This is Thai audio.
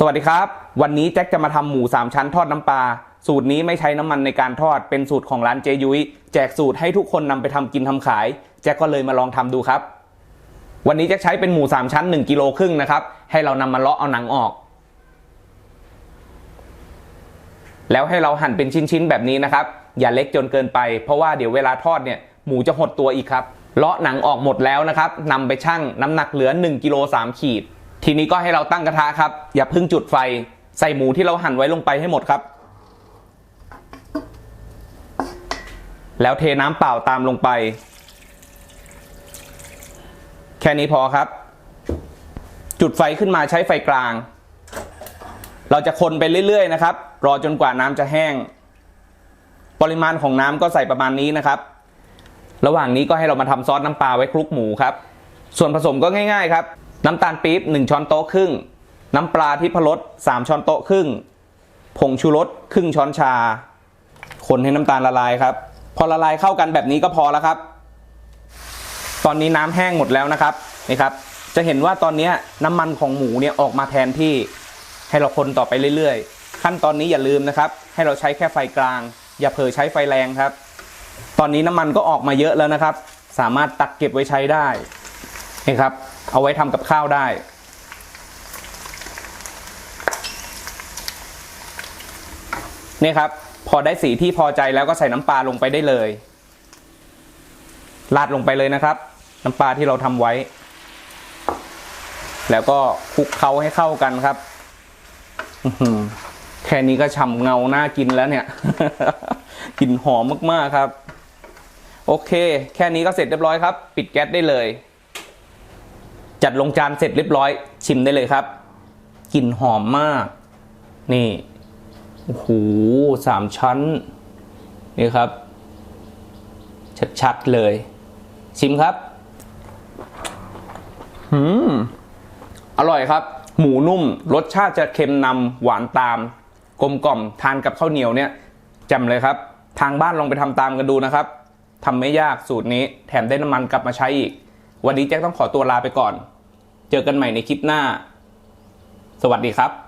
สวัสดีครับ วันนี้แจ็คจะมาทำหมู 3 ชั้นทอดน้ำปลาสูตรนี้ไม่ใช้น้ำมันในการทอดเป็นสูตรของร้านเจยุ้ยแจกสูตรให้ทุกคนนำไปทำกินทำขาย แจ็คก็เลยมาลองทำดูครับ วันนี้แจ็คใช้เป็นหมู 3 ชั้น 1กิโลครึ่งนะครับ ให้เรานำมาเลาะเอาหนังออก แล้วให้เราหั่นเป็นชิ้นๆแบบนี้นะครับ อย่าเล็กจนเกินไป เพราะว่าเดี๋ยวเวลาทอดเนี่ยหมูจะหดตัวอีกครับเลาะหนังออกหมดแล้วนะครับนำไปชั่งน้ำหนักเหลือ1กิโล3ขีด ทีนี้ก็ให้เราตั้งกระทะครับ อย่าเพิ่งจุดไฟ ใส่หมูที่เราหั่นไว้ลงไปให้หมดครับ แล้วเทน้ำเปล่าตามลงไป แค่นี้พอครับ จุดไฟขึ้นมาใช้ไฟกลาง เราจะคนไปเรื่อยๆนะครับ รอจนกว่าน้ำจะแห้ง ปริมาณของน้ำก็ใส่ประมาณนี้นะครับ ระหว่างนี้ก็ให้เรามาทำซอสน้ำปลาไว้คลุกหมูครับ ส่วนผสมก็ง่าย ๆ ครับ น้ำตาลปี๊บ1 ช้อนโต๊ะครึ่ง น้ำปลาที่พรส3ช้อนโต๊ะครึ่ง ผงชูรสครึ่งช้อนชา คนให้น้ำตาลละลายครับ พอละลายเข้ากันแบบนี้ก็พอแล้วครับ ตอนนี้น้ำแห้งหมดแล้วนะครับนี่ครับ จะเห็นว่าตอนนี้น้ำมันของหมูเนี่ยออกมาแทนที่ให้เราคนต่อไปเรื่อยๆ ขั้นตอนนี้อย่าลืมนะครับ ให้เราใช้แค่ไฟกลาง อย่าเผลอใช้ไฟแรงครับ ตอนนี้น้ำมันก็ออกมาเยอะแล้วนะครับ สามารถตักเก็บไว้ใช้ได้นี่ครับ เอาไว้ทำกับข้าวได้ นี่ครับ พอได้สีที่พอใจแล้วก็ใส่น้ำปลาลงไปได้เลยราดลงไปเลยนะครับ น้ำปลาที่เราทำไว้ แล้วก็คลุกเคล้าให้เข้ากันครับแค่นี้ก็ฉ่ำเงาน่ากินแล้วเนี่ยกลิ่นหอมมากๆครับ โอเค แค่นี้ก็เสร็จเรียบร้อยครับ ปิดแก๊สได้เลย จัดลงจานเสร็จเรียบร้อย ชิมได้เลยครับกลิ่นหอมมาก นี่โอ้โหสามชั้น นี่ครับ ชัดๆเลย ชิมครับหืมอร่อยครับ หมูนุ่ม รสชาติจะเค็มนำหวานตาม กลมกล่อมทานกับข้าวเหนียวเนี่ยจำเลยครับ ทางบ้านลองไปทำตามกันดูนะครับทำไม่ยากสูตรนี้ แถมได้น้ำมันกลับมาใช้อีก วันนี้แจ็คต้องขอตัวลาไปก่อน เจอกันใหม่ในคลิปหน้า สวัสดีครับ